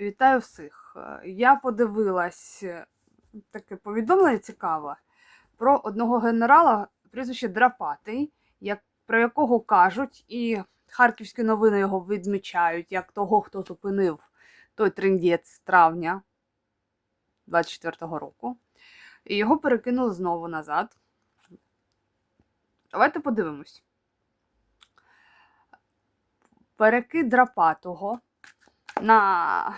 Вітаю всіх. Е, Я подивилась е, таке повідомлення цікаве про одного генерала, прізвище Драпатий, як, про якого кажуть, і харківські новини його відмічають як того, хто зупинив той трендець травня 24-го року. І його перекинули знову назад. Давайте подивимось. Перекид Драпатого на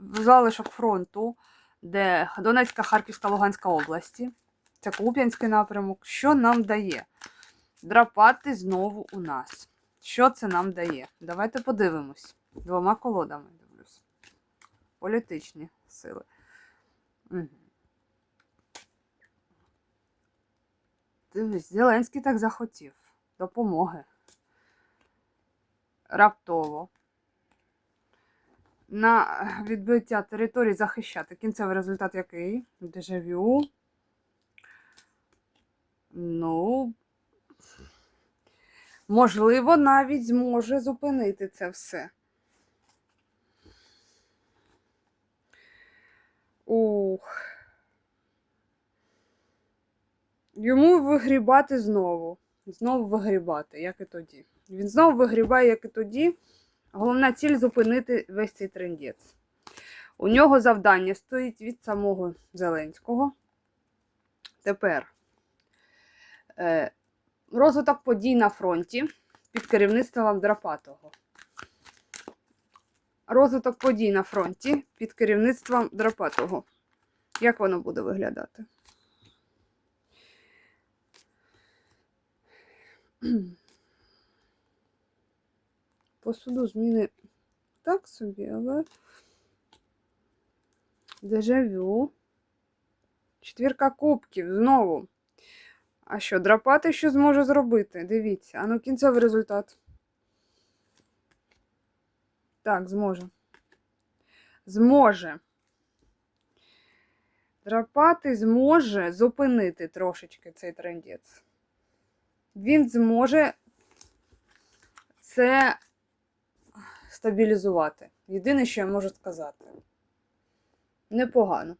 залишок фронту, де Донецька, Харківська, Луганська області. Це Куп'янський напрямок. Що нам дає? Драпати знову у нас. Що це нам дає? Давайте подивимось. Двома колодами дивлюсь. Політичні сили. Дивись, Зеленський так захотів. Допомоги. Раптово на відбиття території захищати. Кінцевий результат який? Дежавю. Ну, можливо, навіть зможе зупинити це все. Ух. Йому вигрібати знову. Знову вигрібати, як і тоді. Він знову вигрібає, як і тоді. Головна ціль зупинити весь цей трендець. У нього завдання стоїть від самого Зеленського. Тепер е, розвиток подій на фронті під керівництвом Драпатого. Розвиток подій на фронті під керівництвом Драпатого. Як воно буде виглядати? По суду зміни так собі, але дежавю. Четвірка кубків знову. А що, драпати що зможе зробити? Дивіться. А ну кінцевий результат. Так, зможе. Зможе. Драпати зможе зупинити трошечки цей трендець. Він зможе це стабілізувати. Єдине, що я можу сказати. Непогано.